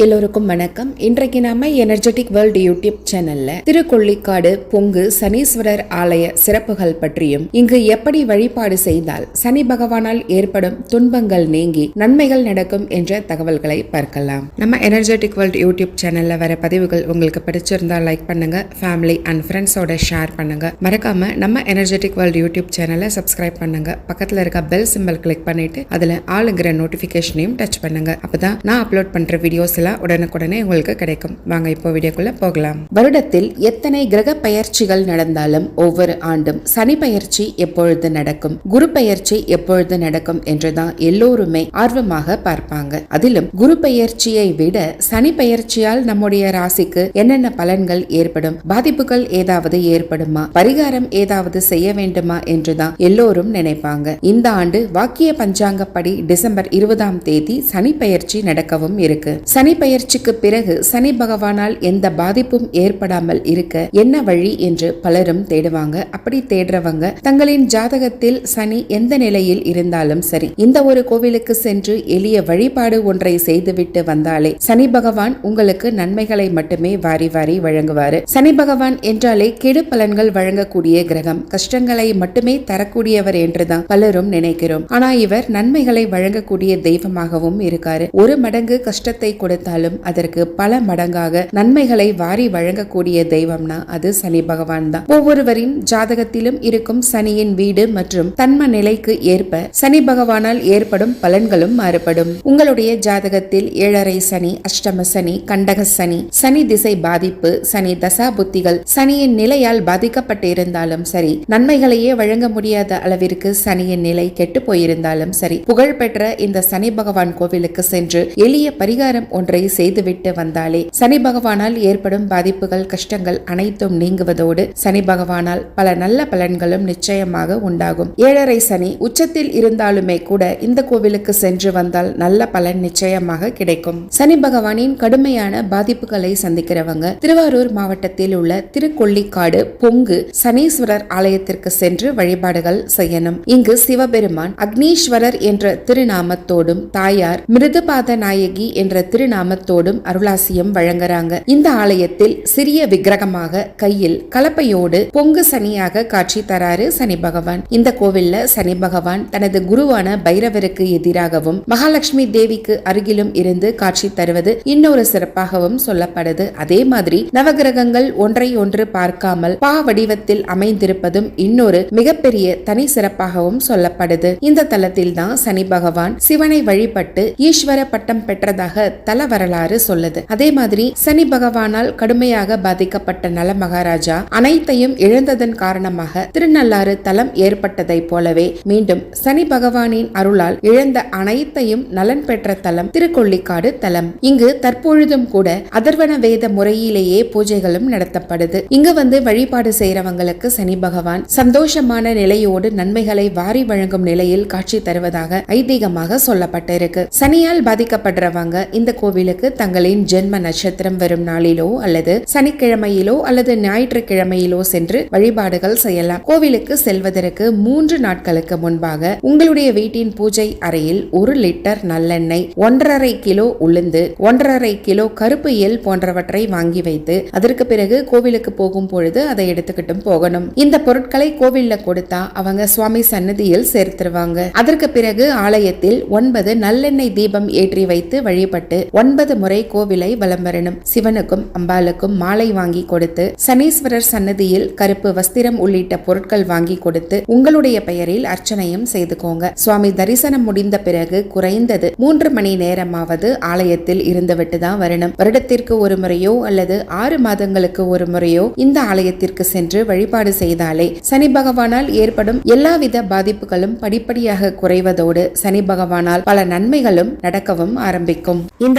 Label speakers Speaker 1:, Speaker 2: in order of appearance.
Speaker 1: எல்லோருக்கும் வணக்கம். இன்றைக்கு நாம எனர்ஜெட்டிக் வேர்ல்டு யூடியூப் சேனல்ல திருக்கொள்ளிக்காடு பொங்கு சனீஸ்வரர் ஆலய சிறப்புகள் பற்றியும் இங்கு எப்படி வழிபாடு செய்தால் சனி பகவானால் ஏற்படும் துன்பங்கள் நீங்கி நன்மைகள் நடக்கும் என்ற தகவல்களை பார்க்கலாம். நம்ம எனர்ஜெட்டிக் வேர்ல்டு யூடியூப் சேனல்ல வர பதிவுகள் உங்களுக்கு பிடிச்சிருந்தா லைக் பண்ணுங்க ஃபேமிலி அண்ட் ஃப்ரெண்ட்ஸோட ஷேர் பண்ணுங்க. மறக்காம நம்ம எனர்ஜெட்டிக் வேர்ல்டு யூடியூப் சேனலை சப்ஸ்கிரைப் பண்ணுங்க. பக்கத்துல இருக்க பெல் சிம்பிள் கிளிக் பண்ணிட்டு அதுல ஆளுங்கிற நோட்டிபிகேஷனையும் டச் பண்ணுங்க. அப்பதான் நான் அப்லோட் பண்ற வீடியோஸ் எல்லாம் உடனுக்குடனே உங்களுக்கு கிடைக்கும். வாங்க இப்போ வீடியோக்குள்ள போகலாம். வருடத்தில் எத்தனை கிரக பயிற்சிகள் நடந்தாலும் ஒவ்வொரு ஆண்டும் சனி பயிற்சி எப்பொழுது நடக்கும்? குரு பயிற்சி எப்பொழுது நடக்கும் என்றுதான் எல்லோருமே ஆர்வமாக பார்ப்பாங்க. அதிலும் குரு பயிற்சியை விட சனி பயிற்சியால் நம்முடைய ராசிக்கு என்னென்ன பலன்கள் ஏற்படும்? பாதிப்புகள் ஏதாவது ஏற்படுமா? பரிகாரம் ஏதாவது செய்ய வேண்டுமா என்றுதான் எல்லோரும் நினைப்பாங்க. இந்த ஆண்டு வாக்கிய பஞ்சாங்கப்படி டிசம்பர் இருபதாம் தேதி சனி பயிற்சி நடக்கவும் இருக்கு. சனி பெயர்ச்சிக்கு பிறகு சனி பகவானால் எந்த பாதிப்பும் ஏற்படாமல் இருக்க என்ன வழி என்று பலரும் தேடுவாங்க. அப்படி தேடுறவங்க தங்களின் ஜாதகத்தில் சனி எந்த நிலையில் இருந்தாலும் சரி இந்த ஒரு கோவிலுக்கு சென்று எளிய வழிபாடு ஒன்றை செய்துவிட்டு வந்தாலே சனி பகவான் உங்களுக்கு நன்மைகளை மட்டுமே வாரி வாரி வழங்குவாரு. சனி பகவான் என்றாலே கெடு பலன்கள் வழங்கக்கூடிய கிரகம் கஷ்டங்களை மட்டுமே தரக்கூடியவர் என்றுதான் பலரும் நினைக்கிறோம். ஆனா இவர் நன்மைகளை வழங்கக்கூடிய தெய்வமாகவும் இருக்காரு. ஒரு மடங்கு கஷ்டத்தை கொடுத்து கொடுத்தாலும் அதற்கு பல மடங்காக நன்மைகளை வாரி வழங்கக்கூடிய தெய்வம்னா அது சனி பகவான் தான் ஒவ்வொருவரின் ஜாதகத்திலும் இருக்கும் சனியின் வீடு மற்றும் தன்ம நிலைக்கு ஏற்ப சனி பகவானால் ஏற்படும் பலன்களும் மாறுபடும். உங்களுடைய ஜாதகத்தில் ஏழரை சனி அஷ்டம சனி கண்டக சனி சனி திசை பாதிப்பு சனி தசா புத்திகள் சனியின் நிலையால் பாதிக்கப்பட்டிருந்தாலும் சரி நன்மைகளையே வழங்க முடியாத அளவிற்கு சனியின் நிலை கெட்டு போயிருந்தாலும் சரி புகழ்பெற்ற இந்த சனி பகவான் கோவிலுக்கு சென்று எளிய பரிகாரம் ஒன்று செய்துவிட்டு வந்தாலே சனி பகவானால் ஏற்படும் பாதிப்புகள் கஷ்டங்கள் அனைத்தும் நீங்குவதோடு சனி பகவானால் பல நல்ல பலன்களும் நிச்சயமாக உண்டாகும். ஏழரை சனி உச்சத்தில் இருந்தாலுமே கூட இந்த கோவிலுக்கு சென்று வந்தால் நல்ல பலன் நிச்சயமாக கிடைக்கும். சனி பகவானின் கடுமையான பாதிப்புகளை சந்திக்கிறவங்க திருவாரூர் மாவட்டத்தில் உள்ள திருக்கொள்ளிக்காடு பொங்கு சனீஸ்வரர் ஆலயத்திற்கு சென்று வழிபாடுகள் செய்யணும். இங்கு சிவபெருமான் அக்னீஸ்வரர் என்ற திருநாமத்தோடும் தாயார் மிருதுபாத நாயகி என்ற திருநாம நாமத்தோடும் அருளாசியம் வழங்குறாங்க. இந்த ஆலயத்தில் சிறிய விக்கிரகமாக கையில் கலப்பையோடு பொங்கு சனியாக காட்சி தராரு சனி பகவான். இந்த கோவில்ல சனி பகவான் தனது குருவான பைரவருக்கு எதிராகவும் மகாலட்சுமி தேவிக்கு அருகிலும் இருந்து காட்சி தருவது இன்னொரு சிறப்பாகவும் சொல்லப்படுது. அதே மாதிரி நவகிரகங்கள் ஒன்றை ஒன்று பார்க்காமல் பா வடிவத்தில் அமைந்திருப்பதும் இன்னொரு மிகப்பெரிய தனி சிறப்பாகவும் சொல்லப்படுது. இந்த தலத்தில் தான் சனி பகவான் சிவனை வழிபட்டு ஈஸ்வர பட்டம் பெற்றதாக தல வரலாறு சொல்லுது. அதே மாதிரி சனி பகவானால் கடுமையாக பாதிக்கப்பட்ட நல மகாராஜா அனைத்தையும் இழந்ததன் காரணமாக திருநள்ளாறு தலம் ஏற்பட்டதை போலவே மீண்டும் சனி பகவானின் அருளால் இழந்த அனைத்தையும் நலன் பெற்ற தலம் திருக்கொள்ளிக்காடு தலம். இங்கு தற்பொழுதும் கூட அதர்வன வேத முறையிலேயே பூஜைகளும் நடத்தப்படுது. இங்கு வந்து வழிபாடு செய்யறவங்களுக்கு சனி பகவான் சந்தோஷமான நிலையோடு நன்மைகளை வாரி வழங்கும் நிலையில் காட்சி தருவதாக ஐதீகமாக சொல்லப்பட்டிருக்கு. சனியால் பாதிக்கப்படுறவங்க இந்த கோவில் கோவிலுக்கு தங்களின் ஜென்ம நட்சத்திரம் வரும் நாளிலோ அல்லது சனிக்கிழமையிலோ அல்லது ஞாயிற்றுக்கிழமையிலோ சென்று வழிபாடுகள் செய்யலாம். கோவிலுக்கு செல்வதற்கு மூன்று நாட்களுக்கு முன்பாக உங்களுடைய வீட்டின் பூஜை அறையில் ஒரு லிட்டர் நல்லெண்ணெய் ஒன்றரை கிலோ உளுந்து ஒன்றரை கிலோ கருப்பு எல் போன்றவற்றை வாங்கி வைத்து அதற்கு பிறகு கோவிலுக்கு போகும் பொழுது அதை எடுத்துக்கிட்டும் போகணும். இந்த பொருட்களை கோவில்ல கொடுத்தா அவங்க சுவாமி சன்னதியில் சேர்த்துருவாங்க. அதற்கு பிறகு ஆலயத்தில் ஒன்பது நல்லெண்ணெய் தீபம் ஏற்றி வைத்து வழிபட்டு ஒன்பது முறை கோவிலை வலம் வரணும் சிவனுக்கும் அம்பாளுக்கும் மாலை வாங்கி கொடுத்து சனீஸ்வரர் சன்னதியில் கருப்பு வஸ்திரம் உள்ளிட்ட பொருட்கள் வாங்கி கொடுத்து உங்களுடைய பெயரில் அர்ச்சனையும் செய்துக்கோங்க. சுவாமி தரிசனம் முடிந்த பிறகு குறைந்தது மூன்று மணி நேரமாவது ஆலயத்தில் இருந்துவிட்டு தான் வரணும். வருடத்திற்கு ஒரு முறையோ அல்லது ஆறு மாதங்களுக்கு ஒரு முறையோ இந்த ஆலயத்திற்கு சென்று வழிபாடு செய்தாலே சனி பகவானால் ஏற்படும் எல்லாவித பாதிப்புகளும் படிப்படியாக குறைவதோடு சனி பகவானால் பல நன்மைகளும் நடக்கவும் ஆரம்பிக்கும். இந்த